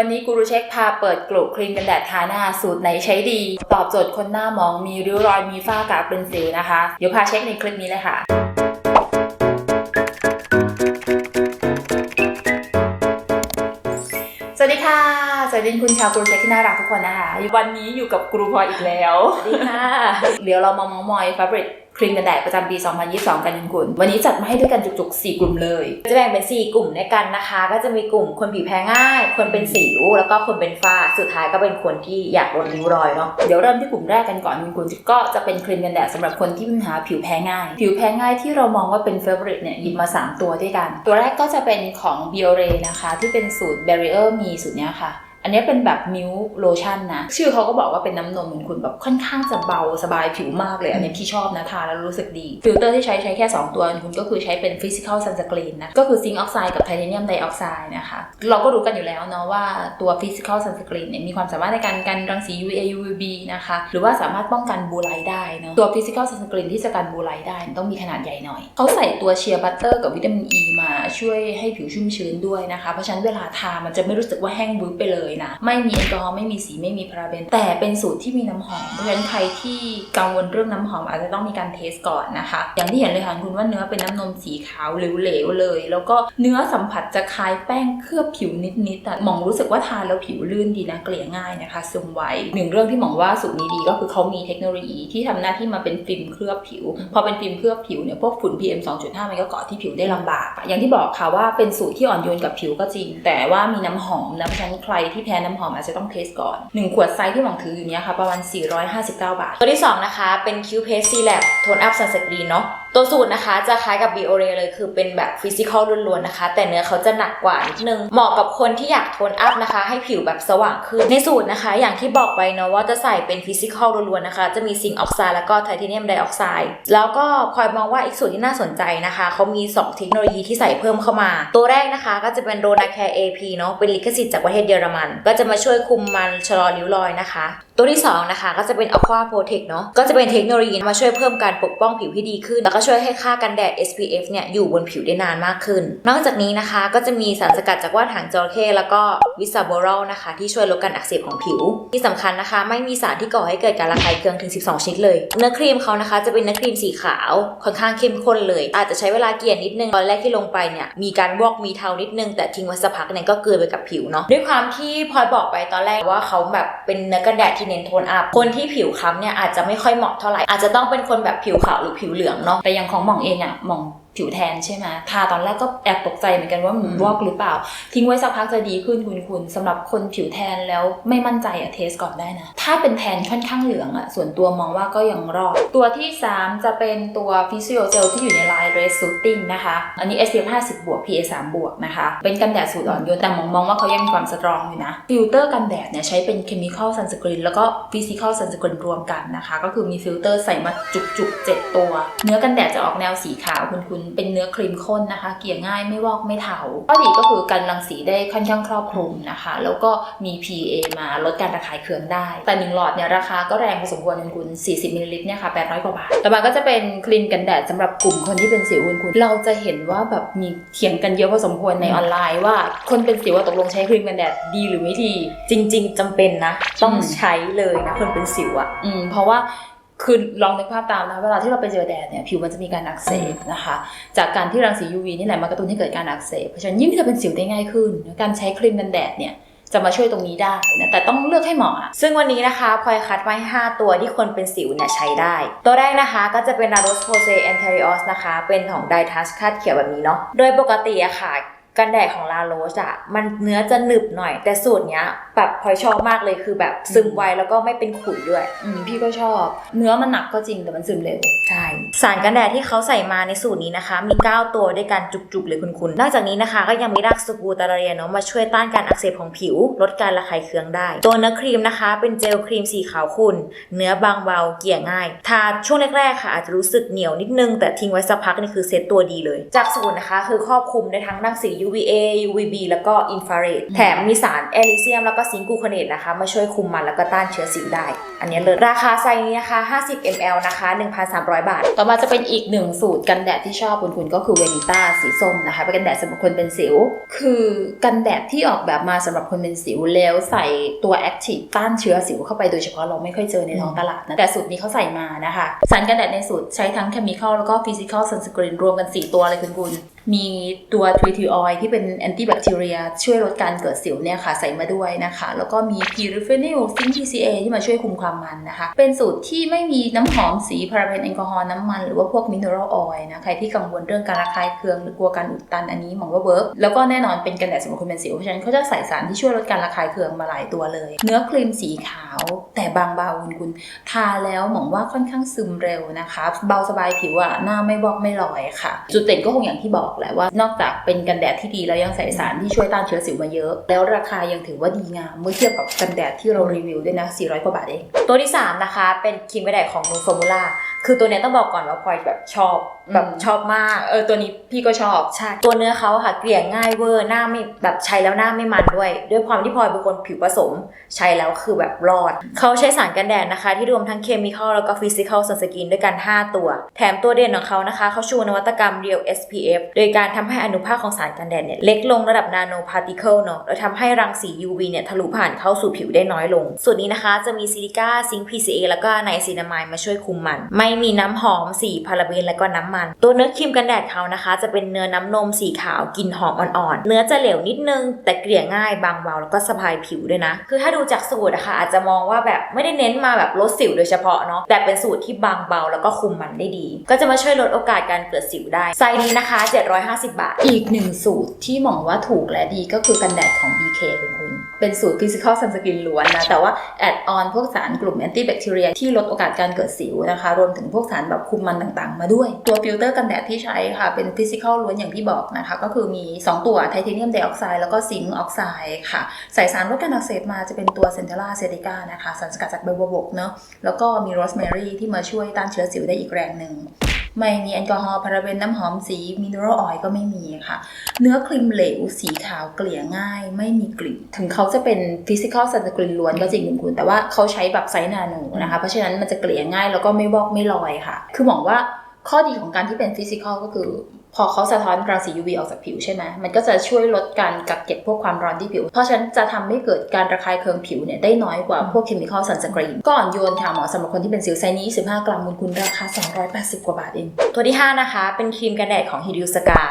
วันนี้กูรูเช็คพาเปิดกลุ่มครีมกันแดดทาหน้าสูตรไหนใช้ดี ตอบโจทย์คนหน้าหมองมีริ้วรอยมีฝ้ากระเป็นสิวนะคะ เดี๋ยวพาเช็คในคลิปนี้เลยค่ะสวัสดีค่ะ สวัสดีคุณชาวกรูเช็คที่น่ารักทุกคนนะคะ วันนี้อยู่กับกรูพลอยอีกแล้วสวัสดีค่ะ เดี๋ยวเรามามองมอยฟาบริก ครีมกันแดดประจำปี 2022 กันคุณวันนี้จัดมาให้ด้วยกันจุกๆ 4 กลุ่มเลย จะแบ่งเป็น 4 กลุ่มด้วยกันนะคะ ก็จะมีกลุ่มคนผิวแพ้ง่าย คนเป็นสิว แล้วก็คนเป็นฝ้า สุดท้ายก็เป็นคนที่อยากลดริ้วรอยเนาะ เดี๋ยวเริ่มที่กลุ่มแรกกันก่อนคุณคุณก็จะเป็นครีมกันแดดสำหรับคนที่มีปัญหาผิวแพ้ง่าย ผิวแพ้ง่ายที่เรามองว่าเป็นเฟเวอร์เนี่ยหยิบมา 3 ตัวด้วยกัน ตัวแรกก็จะเป็นของ b i o r e นะคะ ที่เป็นสูตร Barrier มีสูตรเนี้ยค่ะ อันนี้เป็นแบบมิวโลชั่นนะ ชื่อเขาก็บอกว่าเป็นน้ำนมเหมือนคุณแบบค่อนข้างจะเบาสบายผิวมากเลย อันนี้พี่ชอบนะทาแล้วรู้สึกดี ฟิลเตอร์ที่ใช้ใช้แค่ 2 ตัวคุณก็คือใช้เป็น Physical Sunscreen นะ ก็คือซิงค์ออกไซด์กับไทเทเนียมไดออกไซด์นะคะ เราก็รู้กันอยู่แล้วเนาะว่าตัว Physical Sunscreen เนี่ยมีความสามารถในการกันรังสี UVA UVB นะคะ หรือว่าสามารถป้องกันบูไลได้เนาะ ตัว Physical Sunscreen ที่จะกันบูไลได้ต้องมีขนาดใหญ่หน่อย เขาใส่ตัวเชียร์บัตเตอร์กับวิตามิน E มาช่วยให้ผิวชุ่มชื้นด้วยนะคะ เพราะฉะนั้นเวลาทามันจะไม่รู้สึกว่าแห้งวืบไปเลยนะ ไม่มีแอลกอฮอล์ไม่มีสีไม่มีพาราเบน แต่เป็นสูตรที่มีน้ำหอม เพราะฉะนั้นใครที่กังวลเรื่องน้ำหอมอาจจะต้องมีการเทสก่อนนะคะ อย่างที่เห็นเลยค่ะคุณว่าเนื้อเป็นน้ำนมสีขาวเหลวๆเลย แล้วก็เนื้อสัมผัสจะคล้ายแป้งเคลือบผิวนิดๆแต่หมองรู้สึกว่าทานแล้วผิวลื่นดีนะเกลี่ยง่ายนะคะซึมไวหนึ่งเรื่องที่หมองว่าสูตรนี้ดีก็คือเขามีเทคโนโลยีที่ทำหน้าที่มาเป็นฟิล์มเคลือบผิว พอเป็นฟิล์มเคลือบผิวเนี่ยพวกฝุ่น PM 2.5 มันก็เกาะที่ผิวได้ลำบาก อย่างที่บอกค่ะว่าเป็นสูตรที่อ่อนโยนกับผิวก็จริง แต่ว่ามีน้ำหอมนะเพราะฉะนั้นใครที่แพ้น้ำหอมอาจจะต้องเทสก่อนหนึ่งขวดไซส์ที่หวังถืออยู่เนี้ยค่ะประมาณ 459 บาท ตัวที่ 2 นะคะ เป็น Q Paste C Lab Tone Up Sunscreen เนาะตัวสูตรนะคะจะคล้ายกับ Biore เลยคือเป็นแบบฟิสิกอลล้วนๆนะคะ แต่เนื้อเขาจะหนักกว่านิดนึง เหมาะกับคนที่อยากโทนอัพนะคะ ให้ผิวแบบสว่างขึ้น ในสูตรนะคะ อย่างที่บอกไปเนาะว่าจะใส่เป็นฟิสิกอลล้วนๆนะคะ จะมีซิงค์ออกไซด์แล้วก็ไทเทเนียมไดออกไซด์แล้วก็พลอยมองว่าอีกสูตรที่น่าสนใจนะคะเขามี 2 เทคโนโลยีที่ใส่เพิ่มเข้ามา ตัวแรกนะคะก็จะเป็นโรนาแคร์ AP เนาะเป็นลิขสิทธิ์จากประเทศเยอรมัน ก็จะมาช่วยคุมมันชะลอริ้วรอยนะคะ ตัวที่2นะคะก็จะเป็น Aqua Protect เนาะก็จะเป็นเทคโนโลยีมาช่วยเพิ่มการปกป้องผิวที่ดีขึ้นแล้วก็ช่วยให้ค่ากันแดด SPF เนี่ยอยู่บนผิวได้นานมากขึ้น นอกจากนี้นะคะก็จะมีสารสกัดจากว่านหางจระเข้แล้วก็วิซาโบรอลนะคะที่ช่วยลดการอักเสบของผิว ที่สำคัญนะคะ ไม่มีสารที่ก่อให้เกิดการระคายเคืองถึง 12 ชนิดเลย เนื้อครีมเขานะคะจะเป็นเนื้อครีมสีขาวค่อนข้างเข้มข้นเลย อาจจะใช้เวลาเกลี่ยนิดนึงตอนแรกที่ลงไปเนี่ยมีการวอกมีเทานิดนึงแต่ทิ้งไว้สักพักเนี่ยก็เกลือไปกับผิวเนาะด้วยความที่พลอยบอกไปตอนแรกว่าเขาแบบเป็นเนื้อกันแดดที่เน้นโทนอัพคนที่ผิวคล้ำเนี่ยอาจจะไม่ค่อยเหมาะเท่าไหร่อาจจะต้องเป็นคนแบบผิวขาวหรือผิวเหลืองเนาะแต่อย่างของหม่องเองอะหม่อง ผิวแทนใช่ไหมทาตอนแรกก็แอบตกใจเหมือนกันว่ามันอืมวอกหรือเปล่า ทิ้งไว้สักพักจะดีขึ้นคุณคุณสำหรับคนผิวแทนแล้วไม่มั่นใจอะเทสก่อนได้นะ ถ้าเป็นแทนค่อนข้างเหลืองอะส่วนตัวมองว่าก็ยังรอด ตัวที่ 3 จะเป็นตัวฟิสิโอเจลที่อยู่ในลาย Red Soothing นะคะ อันนี้ SPF 50 บวก PA 3 บวกนะคะ เป็นกันแดดสูตรอ่อนโยนแต่มองมองว่าเขายังมีความสตรองอยู่นะ ฟิลเตอร์กันแดดเนี่ยใช้เป็น Chemical Sunscreen แล้วก็ Physical Sunscreen รวมกันนะคะ ก็คือมีฟิลเตอร์ใส่มาจุกๆ7ตัว เนื้อกันแดดจะออกแนวสีขาวคุณคุณเป็นเนื้อครีมข้นนะคะ เกลี่ยง่ายไม่วอกไม่เทาข้อดีก็คือกันรังสีได้ค่อนข้างครอบคลุมนะคะ แล้วก็มี PA มาลดการระคายเคืองได้ แต่หนึ่งหลอดเนี่ยราคาก็แรงพอสมควรคุณคุณ40มิลลิลิตรเนี่ยค่ะ800กว่าบาทต่อมาก็จะเป็นครีมกันแดดสำหรับกลุ่มคนที่เป็นสิวคุณคุณเราจะเห็นว่าแบบมีเถียงกันเยอะพอสมควรในออนไลน์ว่าคนเป็นสิวว่าตกลงใช้ครีมกันแดดดีหรือไม่ดี จริง ๆจำเป็นนะ ต้องอืมใช้เลยนะคนเป็นสิวอะอืมเพราะว่า คือลองนึกภาพตามนะเวลาที่เราไปเจอแดดเนี่ยผิวมันจะมีการอักเสบนะคะ จากการที่รังสี UV นี่แหละมากระตุ้นให้เกิดการอักเสบเพราะฉะนั้นยิ่งจะเป็นสิวได้ง่ายขึ้น การใช้ครีมกันแดดเนี่ยจะมาช่วยตรงนี้ได้นะแต่ต้องเลือกให้เหมาะอะซึ่งวันนี้นะคะพลอยคัดไว้ 5 ตัวที่คนเป็นสิวเนี่ยใช้ได้ ตัวแรกนะคะก็จะเป็น Naros Pose Anterios นะคะ เป็นของ d i t a s คาดเขียวแบบนี้เนาะโดยปกติอะค่ะ กันแดดของ La Roche อะมันเนื้อจะหนึบหน่อย แต่สูตรเนี้ยแบบพลอยชอบมากเลยคือแบบซึมไวแล้วก็ไม่เป็นขุยด้วย อืมพี่ก็ชอบ เนื้อมันหนักก็จริงแต่มันซึมเร็ว ใช่ สารกันแดดที่เขาใส่มาในสูตรนี้นะคะ มี 9 ตัวด้วยกันจุกๆเลยคุณคุณนอกจากนี้นะคะ ก็ยังมีรากสกูตาเรียเนาะมาช่วยต้านการอักเสบของผิว ลดการระคายเคืองได้ ตัวเนื้อครีมนะคะ เป็นเจลครีมสีขาวขุ่นเนื้อบางเบาเกลี่ยง่าย ทาช่วงแรกๆค่ะ อาจจะรู้สึกเหนียวนิดนึงแต่ทิ้งไว้สักพักนี่คือเซตตัวดีเลย จากสูตรนะคะ คือครอบคลุมได้ทั้งรังสี UVA UVB แล้วก็อินฟราเรดอืมแถมมีสารแอลิเซียมแล้วก็ซิงค์กลูโคเนตนะคะ มาช่วยคุมมันแล้วก็ต้านเชื้อสิวได้ อันนี้เลยราคาไซส์นี้นะคะ 50 ml นะคะ 1,300 บาท ต่อมาจะเป็นอีกหนึ่งสูตรกันแดดที่ชอบคุณคุณก็คือเวนิต้าสีส้มนะคะเป็นกันแดดสำหรับคนเป็นสิว คือกันแดดที่ออกแบบมาสำหรับคนเป็นสิวแล้วใส่ตัวแอคทีฟต้านเชื้อสิวเข้าไปโดยเฉพาะเราไม่ค่อยเจอในท้องตลาดนะแต่สูตรนี้เขาใส่มานะคะสารกันแดดในสูตรใช้ทั้งเคมีคอลแล้วก็ฟิสิกอลซันสกรีนรวมกัน 4 ตัวเลยคุณคุณมีตัวทรีทิออยที่เป็นแอนตี้แบคทีเรียช่วยลดการเกิดสิวเนี่ยค่ะใส่มาด้วยนะคะ แล้วก็มีพีริฟินิลซิง PCA ที่มาช่วยคุมความมันนะคะ เป็นสูตรที่ไม่มีน้ำหอมสีพาราเบนแอลกอฮอล์น้ำมัน หรือว่าพวกมินเนอรัลออยล์นะใครที่กังวลเรื่องการระคายเคืองหรือกลัวการอุดตันอันนี้มองว่าเวิร์กแล้วก็แน่นอนเป็นกันแดดสำหรับคนเป็นสิวเพราะฉะนั้นเขาจะใส่สารที่ช่วยลดการระคายเคืองมาหลายตัวเลย เนื้อครีมสีขาว แต่บางเบาคุณคุณทาแล้วมองว่าค่อนข้างซึมเร็วนะคะ เบาสบายผิวอะหน้าไม่บอกไม่ลอยค่ะ จุดเด่นก็คงอย่างที่บอกอกแหละว่านอกจากเป็นกันแดดที่ดีแล้วยังใส่สารที่ช่วยต้านเชื้อสิวมาเยอะ แล้วราคายังถือว่าดีงามเมื่อเทียบกับกันแดดที่เรารีวิวด้วยนะ 400 กว่าบาทเอง ตัวที่ 3 นะคะ เป็นครีมกันแดดของนูฟอร์มูล่าคือตัวเนี้ยต้องบอกก่อนว่าพลอยแบบชอบแบบอืมชอบมาก เออตัวนี้พี่ก็ชอบใช่ตัวเนื้อเขาอะค่ะเกลี่ยง่ายเวอร์หน้าไม่แบบใช้แล้วหน้าไม่มันด้วย ด้วยความที่พลอยเป็นคนผิวผสม ใช้แล้วคือแบบรอด เขาใช้สารกันแดดนะคะ ที่รวมทั้งเคมีคอลแล้วก็ฟิสิกอลซันสกินด้วยกัน 5 ตัว แถมตัวเด่นของเขานะคะ เขาชูนวัตกรรม Real SPF โดยการทำให้อนุภาคของสารกันแดดเนี่ยเล็กลงระดับนาโนพาร์ติเคิลเนาะแล้วทำให้รังสี UV เนี่ยทะลุผ่านเข้าสู่ผิวได้น้อยลงส่วนนี้นะคะจะมีซิลิก้าซิงค์ PCA แล้วก็ไนซินามายมาช่วยคุมมันไม่มีน้ำหอมสีพาราเบนและก็น้ำมัน ตัวเนื้อครีมกันแดดเขานะคะ จะเป็นเนื้อน้ำนมสีขาวกลิ่นหอมอ่อนๆ เนื้อจะเหลวนิดนึง แต่เกลี่ยง่ายบางเบาแล้วก็สบายผิวด้วยนะ คือถ้าดูจากสูตรนะคะอาจจะมองว่าแบบไม่ได้เน้นมาแบบลดสิวโดยเฉพาะเนาะแต่เป็นสูตรที่บางเบาแล้วก็คุมมันได้ดี ก็จะมาช่วยลดโอกาสการเกิดสิวได้ไซส์นี้นะคะ 750 บาท อีกหนึ่งสูตรที่มองว่าถูกและดีก็คือกันแดดของ BK คุณคุณเป็นสูตร Physical Sunscreen ล้วนนะแต่ว่าแอดออนพวกสารกลุ่มแอนตี้แบคทีเรียที่ลดโอกาสการเกิดสิวนะคะรวมถึงพวกสารแบบคุมมันต่างๆ มาด้วย ตัวฟิลเตอร์กันแดดที่ใช้ค่ะ เป็นฟิสิกอลล้วนอย่างที่บอกนะคะ ก็คือมี 2 ตัวไทเทเนียมไดออกไซด์แล้วก็ซิงค์ออกไซด์ค่ะ ใส่สารลดการอักเสบมาจะเป็นตัวเซนเทล่าเซติก้านะคะสารสกัดจากใบบัวบกเนาะแล้วก็มีโรสแมรี่ที่มาช่วยต้านเชื้อสิวได้อีกแรงหนึ่ง ไม่มีแอลกอฮอล์พาราเบนน้ำหอมสีมินเนอรัลออยล์ก็ไม่มีค่ะ เนื้อครีมเหลวสีขาวเกลี่ยง่าย ไม่มีกลิ่นถึงเขาจะเป็นฟิสิกอลซันสกรีนล้วนก็จริงคุณคุณแต่ว่าเขาใช้แบบไซส์นาโนนะคะ เพราะฉะนั้นมันจะเกลี่ยง่ายแล้วก็ไม่วอกไม่ลอยค่ะ คือมองว่าข้อดีของการที่เป็นฟิสิกอลก็คือ พอเขาสะท้อนรังสี UV ออกจากผิวใช่ไหมมันก็จะช่วยลดการกักเก็บพวกความร้อนที่ผิว เพราะฉะนั้นจะทำให้เกิดการระคายเคืองผิวเนี่ยได้น้อยกว่าพวกเคมีคอลซันสกรีนก่อนโยนค่ะหมอสำหรับคนที่เป็นสิวไซส์นี้ 25 กรัมคุณคุณราคา 280 กว่าบาทเอง ตัวที่ 5 นะคะ เป็นครีมกันแดดของฮิริวสกา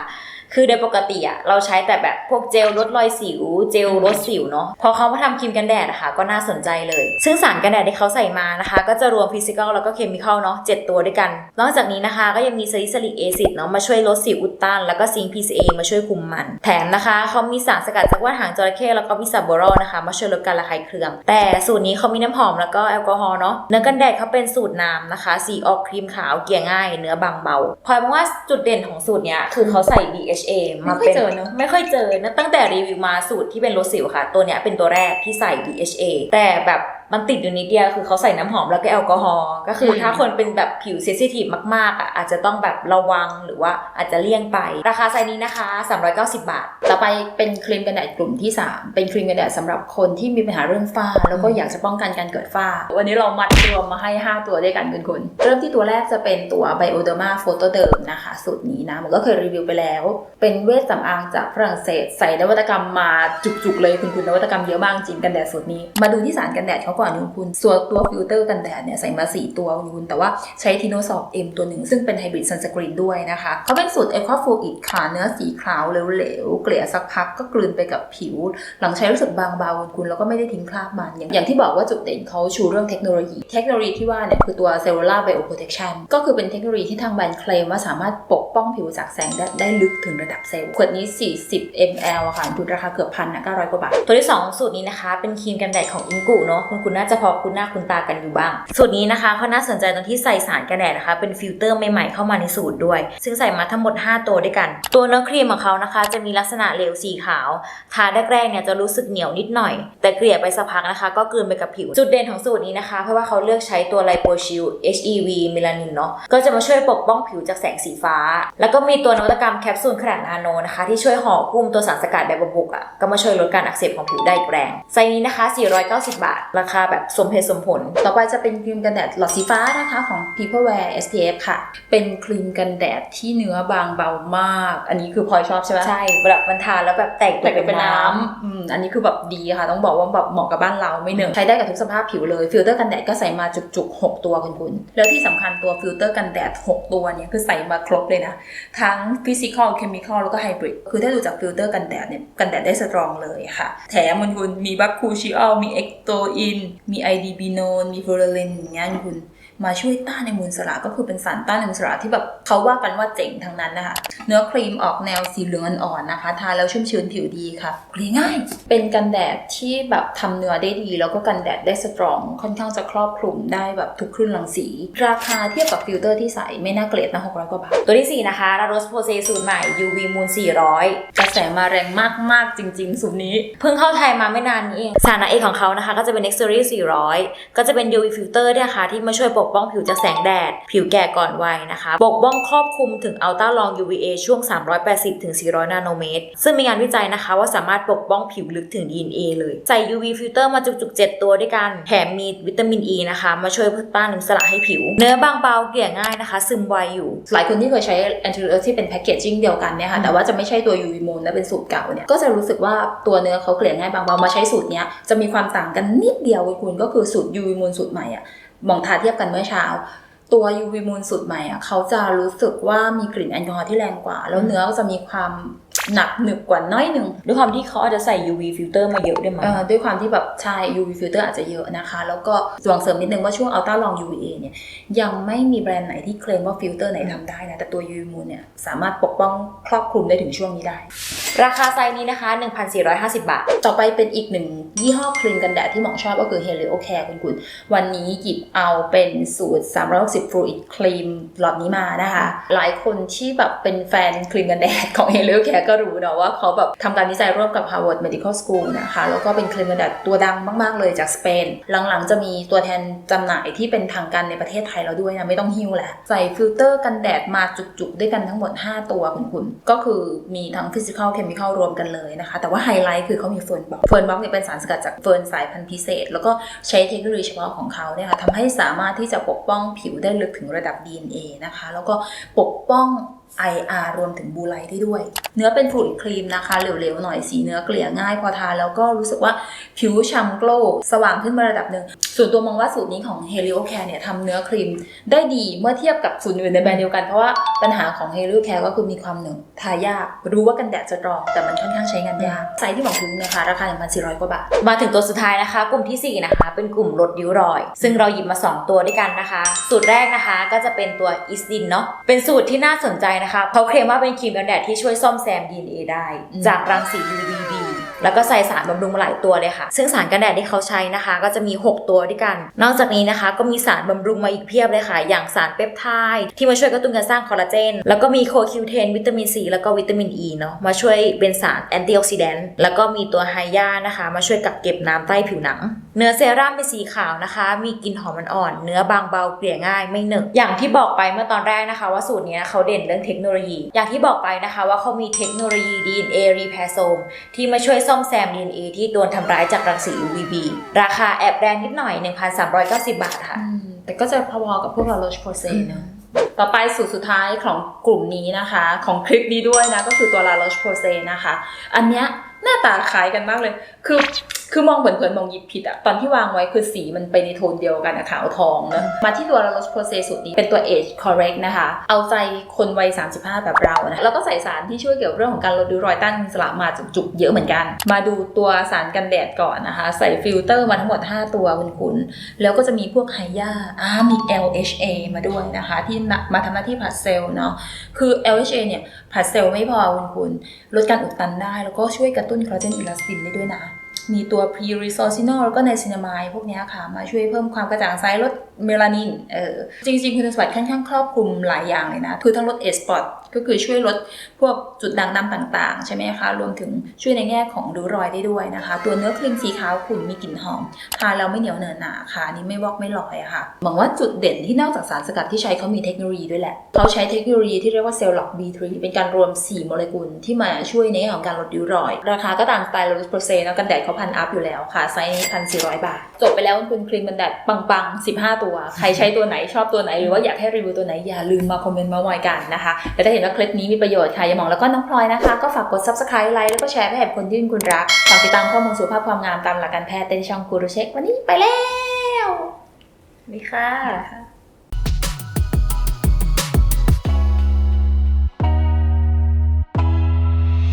คือโดยปกติอะเราใช้แต่แบบพวกเจลลดรอยสิว เจลลดสิวเนาะพอเขามาทำครีมกันแดดอะคะก็น่าสนใจเลย ซึ่งสารกันแดดที่เขาใส่มานะคะ ก็จะรวมฟิสิกอลแล้วก็เคมีคอลเนาะ7ตัวด้วยกัน นอกจากนี้นะคะ ก็ยังมีซาลิซิลิกแอซิดเนาะมาช่วยลดสิวอุดตัน แล้วก็ซิงค์ PCA มาช่วยคุมมัน แถมนะคะเขามีสารสกัดจากว่านหางจระเข้แล้วก็วิสาโบรอลนะคะ มาช่วยลดการระคายเคือง แต่สูตรนี้เขามีน้ำหอมแล้วก็แอลกอฮอล์เนาะเนื้อกันแดดเขาเป็นสูตรน้ำนะคะ สีออกครีมขาวเกลี่ยง่าย เนื้อบางเบาพลอยมองว่าจุดเด่นของสูตรเนี้ยคือเขาใส่ DHA มาไม่ค่อยเจอเนอะไม่ค่อยเจอนะตั้งแต่รีวิวมาสูตรที่เป็นลดสิวค่ะ ตัวเนี้ยเป็นตัวแรกที่ใส่ BHA แต่แบบมันติดอยู่นิดเดียวคือเขาใส่น้ำหอมแล้วก็แอลกอฮอล์ก็คืออมถ้าคนเป็นแบบผิวเซนซิทีฟมากๆอะอาจจะต้องแบบระวังหรือว่าอาจจะเลี่ยงไป ราคาไซส์นี้นะคะ 390 บาท ต่อไปเป็นครีมกันแดดกลุ่มที่ 3 เป็นครีมกันแดดสำหรับคนที่มีปัญหาเรื่องฝ้า แล้วก็อยากจะป้องกันการเกิดฝ้า วันนี้เรามัดรวมมาให้ 5 ตัวด้วยกันคุณคุณเริ่มที่ตัวแรกจะเป็นตัว Bioderma Photo Derm นะคะสูตรนี้นะมันก็เคยรีวิวไปแล้ว เป็นเวชสำอางจากฝรั่งเศส ใส่นวัตกรรมมาจุกๆเลยคุณคุณนวัตกรรมเยอะมากจริงกันแดดสูตรนี้ มาดูที่สารกันแดดเขาก่อนคุณคุณส่วนตัวฟิลเตอร์กันแดดเนี่ยใส่มา 4 ตัวคุณแต่ว่าใช้ทีโนสอบเอ็มตัวหนึ่ง ซึ่งเป็นไฮบริดซันสกรีนด้วยนะคะเขาเป็นสูตร Aqua Fluid ค่ะเนื้อสีขาวเหลวๆ เกลี่ยสักพักก็กลืนไปกับผิว หลังใช้รู้สึกบางเบาคุณแล้วก็ไม่ได้ทิ้งคราบมันอย่างอย่างที่บอกว่าจุดเด่นเขาชูเรื่องเทคโนโลยี เทคโนโลยีที่ว่าเนี่ยคือตัว Cellular Bioprotection ก็คือเป็นเทคโนโลยีที่ทางแบรนด์เคลมว่าสามารถปกป้องผิวจากแสงแดดได้ลึกถึงระดับเซลล์ขวดนี้ 40 ml อะค่ะคุณราคาเกือบพันนะ900กว่าบาทตัวที่ 2 สูตรนี้นะคะเป็นครีมกันแดดของอิงกุเนาะคุณคุณน่าจะพอคุ้นหน้าคุ้นตากันอยู่บ้าง สูตรนี้นะคะเขาน่าสนใจตรงที่ใส่สารกันแดดนะคะ เป็นฟิลเตอร์ใหม่ๆเข้ามาในสูตรด้วย ซึ่งใส่มาทั้งหมด 5 ตัวด้วยกัน ตัวเนื้อครีมของเขานะคะ จะมีลักษณะเหลวสีขาว ทาแรกๆเนี่ยจะรู้สึกเหนียวนิดหน่อย แต่เกลี่ยไปสักพักนะคะ ก็กลืนไปกับผิว จุดเด่นของสูตรนี้นะคะ เพราะว่าเขาเลือกใช้ตัวไลโปชิล HEV เมลานินเนาะ ก็จะมาช่วยปกป้องผิวจากแสงสีฟ้า แล้วก็มีตัวนวัตกรรมแคปซูลขนาดนาโนนะคะ ที่ช่วยห่อหุ้มตัวสารสกัดแบบบุกอะก็มาช่วยลดการอักเสบของผิวได้แรงไซนี้นะคะ 490 บาท ราคาแบบสมเหตุสมผล ต่อไปจะเป็นครีมกันแดดหลอดสีฟ้านะคะของ People Wear SPF ค่ะ เป็นครีมกันแดดที่เนื้อบางเบามาก อันนี้คือพลอยชอบใช่ไหมใช่แบบมันทานแล้วแบบแตกแต่ก็เป็นน้ำอืมอันนี้คือแบบดีค่ะ ต้องบอกว่าแบบเหมาะกับบ้านเราไม่เหนึ่งใช้ได้กับทุกสภาพผิวเลย ฟิลเตอร์กันแดดก็ใส่มาจุกๆ6ตัวคุณคุณ แล้วที่สำคัญตัวฟิลเตอร์กันแดด 6 ตัวเนี่ยคือใส่มาครบเลยนะ ทั้งฟิสิกอลเคมีคอลแล้วก็ไฮบริดคือถ้าดูจากฟิลเตอร์กันแดดเนี่ยกันแดดได้สตรองเลยค่ะ แถมมันคุณมีบัคคูชิออลมีเอ็กโตอินมีไอดีบีโนน มาช่วยต้านในมูลสระก็คือเป็นสารต้านในมูลสระที่แบบเขาว่ากันว่าเจ๋งทั้งนั้นนะคะ เนื้อครีมออกแนวสีเหลืองอ่อนๆนะคะ ทาแล้วชุ่มชื้นผิวดีค่ะเกลี่ยง่าย เป็นกันแดดที่แบบทำเนื้อได้ดี แล้วก็กันแดดได้สตรอง ค่อนข้างจะครอบคลุมได้แบบทุกคลื่นรังสี ราคาเทียบกับฟิลเตอร์ที่ใส่ไม่น่าเกลียดนะ600กว่าบาท ตัวที่ 4 นะคะลาโรสโพเซสูตรใหม่ UV Moon 400 กระแสมาแรงมากๆจริง ๆ สูตรนี้ เพิ่งเข้าไทยมาไม่นานนี้เอง สารเอกของเขานะคะ ก็จะเป็น n e x t o r y 400 ก็จะเป็น UV filter เนี่ยค่ะที่มาช่วยปกป้องผิวจากแสงแดด ผิวแก่ก่อนวัยนะคะ ปกป้องครอบคลุมถึง Ultra Long UVA ช่วง 380ถึง400 นาโนเมตร ซึ่งมีงานวิจัยนะคะว่าสามารถปกป้องผิวลึกถึง DNA เลย ใส่ UV filter มาจุกๆ 7 ตัวด้วยกัน แถมมีวิตามิน E นะคะ มาช่วยต้านน้ำสละให้ผิว เนื้อบางเบาเกลี่ยง่ายนะคะ ซึมไวอยู่ หลายคนที่เคยใช้ anti earth ที่เป็นแพคเกจจิ้งเดียวกันเนี่ยค่ะ แต่ว่าจะไม่ใช่ตัว UV Moon นะเป็นสูตรเก่าเนี่ย ก็จะรู้สึกว่าตัวเนื้อเขาเกลี่ยง่ายบางเบามาใช้สูตรเนี้ยจะมีความต่างกันนิดเดียวคุณก็คือสูตร UV Moon สูตรใหม่อะ มองทาเทียบกันเมื่อเช้า ตัว UV มูลสูตรใหม่อะเขาจะรู้สึกว่ามีกลิ่นแอลกอฮอล์ที่แรงกว่า แล้วเนื้อก็จะมีความ หนักหนึบกว่าน้อยหนึ่งด้วยความที่เขาอาจจะใส่ UV filter มาเยอะด้วยมั้งเอ่อด้วยความที่แบบใช่ UV filter อาจจะเยอะนะคะ แล้วก็ส่วนเสริมนิดนึงว่าช่วง Ultra Long UVA เนี่ยยังไม่มีแบรนด์ไหนที่เคลมว่าฟิลเตอร์ไหนทำได้นะ แต่ตัว UV Moon เนี่ยสามารถปกป้องครอบคลุมได้ถึงช่วงนี้ได้ ราคาไซส์นี้นะคะ 1,450 บาท ต่อไปเป็นอีกหนึ่งยี่ห้อครีมกันแดดที่หมองชอบก็คือ Helio Care คุณคุณวันนี้หยิบเอาเป็นสูตร 360 Fluid ครีมหลอดนี้มานะคะ หลายคนที่แบบเป็นแฟนครีมกันแดดของ Helio Care ก็รู้เนาะว่าเขาแบบทำการวิจัยร่วมกับ Harvard Medical School นะคะ แล้วก็เป็นครีมกันแดดตัวดังมาก ๆ เลยจากสเปน หลัง ๆ จะมีตัวแทนจำหน่ายที่เป็นทางการในประเทศไทยแล้วด้วยนะ ไม่ต้องหิ้วแหละ ใส่ฟิลเตอร์กันแดดมาจุก ๆ ด้วยกันทั้งหมด 5 ตัวคุณคุณ ก็คือมีทั้ง Physical Chemical รวมกันเลยนะคะ แต่ว่าไฮไลท์คือเขามีเฟิร์นบล็อกเฟิร์นบล็อกเนี่ยเป็นสารสกัดจากเฟิร์นสายพันธุ์พิเศษ แล้วก็ใช้เทคโนโลยีเฉพาะของเขาเนี่ยค่ะทำให้สามารถที่จะปกป้องผิวได้ลึกถึงระดับ DNA นะคะ แล้วก็ปกป้อง IR รวมถึงบูไลท์ได้ด้วย เนื้อเป็นผุดครีมนะคะ เหลวๆ หน่อยสีเนื้อเกลี่ยง่ายพอทาแล้วก็รู้สึกว่าผิวช่ำโกลสว่างขึ้นมาระดับหนึ่ง ส่วนตัวมองว่าสูตรนี้ของ Helio Care เนี่ยทำเนื้อครีมได้ดีเมื่อเทียบกับสูตรอื่นในแบรนด์เดียวกัน เพราะว่าปัญหาของ Helio Care ก็คือมีความเหนอะทายาก รู้ว่ากันแดดจะรอง แต่มันค่อนข้างใช้งานยากไซส์ที่บอกถึงนะคะ ราคา 1,400 กว่าบาท มาถึงตัวสุดท้ายนะคะ กลุ่มทีสี่ 4 นะคะ เป็นกลุ่มลดริ้วรอย ซึ่งเราหยิบมา 2 ตัวด้วยกันนะคะ สูตรแรกนะคะก็จะเป็นตัวอิสดินเนาะเป็นสูตรที่น่าสนใจนะคะเขาเคลมว่าเป็นครีมกันแดดที่ช่วยซ่อมแซม DNA ได้ จากรังสี UVB แล้วก็ใส่สารบำรุงมาหลายตัวเลยค่ะ ซึ่งสารกันแดดที่เขาใช้นะคะ ก็จะมี 6 ตัวด้วยกัน นอกจากนี้นะคะก็มีสารบำรุงมาอีกเพียบเลยค่ะ อย่างสารเปปไทด์ที่มาช่วยกระตุ้นการสร้างคอลลาเจน แล้วก็มีโคคิวเทนวิตามินซีแล้วก็วิตามินอีเนาะมาช่วยเป็นสารแอนตี้ออกซิแดนต์แล้วก็มีตัวไฮยานะคะ มาช่วยกักเก็บน้ำใต้ผิวหนัง เนื้อเซรั่มเป็นสีขาวนะคะ มีกลิ่นหอมอ่อนๆเนื้อบางเบาเกลี่ยง่ายไม่เหนอะอย่างที่บอกไปเมื่อตอนแรกนะคะ ว่าสูตรเนี้ยเขาเด่นเรื่องเทคโนโลยี อย่างที่บอกไปนะคะว่าเขามีเทคโนโลยี DNA Repairosome ที่มาช่วยซ่อมแซม DNA ที่โดนทำร้ายจากรังสี UVB ราคาแอบแรงนิดหน่อย 1,390 บาทค่ะอืมแต่ก็จะพอๆกับพวกเราโรชโพเซเนอะต่อไปสูตรสุดท้ายของกลุ่มนี้นะคะ ของคลิปนี้ด้วยนะ ก็คือตัวลาโรชโพเซนะคะ อันเนี้ย หน้าตาคล้ายกันมากเลย คือคือมองเผินๆมองหยิบผิดอะตอนที่วางไว้คือสีมันไปในโทนเดียวกันอะขาวทองนะมาที่ตัวลาโรชโพเซสูตรนี้เป็นตัว age correct นะคะ เอาใจคนวัย 35 แบบเรานะแล้วก็ใส่สารที่ช่วยเกี่ยวกับเรื่องของการลดริ้วรอยต้านอนุมูละมาจุกๆเยอะเหมือนกัน มาดูตัวสารกันแดดก่อนนะคะ ใส่ฟิลเตอร์มาทั้งหมด 5 ตัวคุณคุณแล้วก็จะมีพวกไฮยาอ่ามี LHA มาด้วยนะคะ ที่มาทำหน้าที่ผัดเซลล์เนาะคือ LHA เนี่ยผัดเซลล์ไม่พอคุณคุณลดการอุดตันได้แล้วก็ช่วยกระตุ้นคอลลาเจนอิลาสตินได้ด้วยนะ มีตัว pre resorcinol แล้วก็ไนซินามายพวกนี้ค่ะ มาช่วยเพิ่มความกระจ่างใสลด เมลานินเออจริง ๆ คุณสมบัติค่อนข้างครอบคลุมหลายอย่างเลยนะ คือทั้งลด S spot ก็คือช่วยลดพวกจุดด่างดำต่าง ๆ ใช่ไหมคะ รวมถึงช่วยในแง่ของริ้วรอยได้ด้วยนะคะ ตัวเนื้อครีมสีขาวขุ่นมีกลิ่นหอมทาแล้วไม่เหนียวเนอะหนาค่ะนี่ไม่วอกไม่ลอยค่ะหวังว่าจุดเด่นที่นอกจากสารสกัดที่ใช้เขามีเทคโนโลยีด้วยแหละเขาใช้เทคโนโลยีที่เรียกว่าเซลล์ล็อก B3 เป็นการรวม 4 โมเลกุลที่มาช่วยในเรื่ของการลดริ้วรอย ราคาก็ตามสไตล์โรสโปรเซนะกันแดดเขาพันอัพอยู่แล้วค่ะไซส์นี้พันสี่ร้อยบาทจบไปแล้วคุณครีมกันแดดปังๆ15ตัวใครใช้ตัวไหนชอบตัวไหนหรือว่าอยากให้รีวิวตัวไหนอย่าลืมมาคอมเมนต์มาไว้กันนะคะแล้วถ้าเห็นว่าคลิปนี้มีประโยชน์ค่ะอย่ามองแล้วก็น้องพลอยนะคะ ก็ฝากกด subscribe ไลค์แล้วก็แชร์ให้กับคนที่คุณรักฝากติดตามข้อมูลสุขภาพความงามตามหลักการแพทย์เต้นช่องกูรูเช็ควันนี้ไปแล้วนี่ค่ะ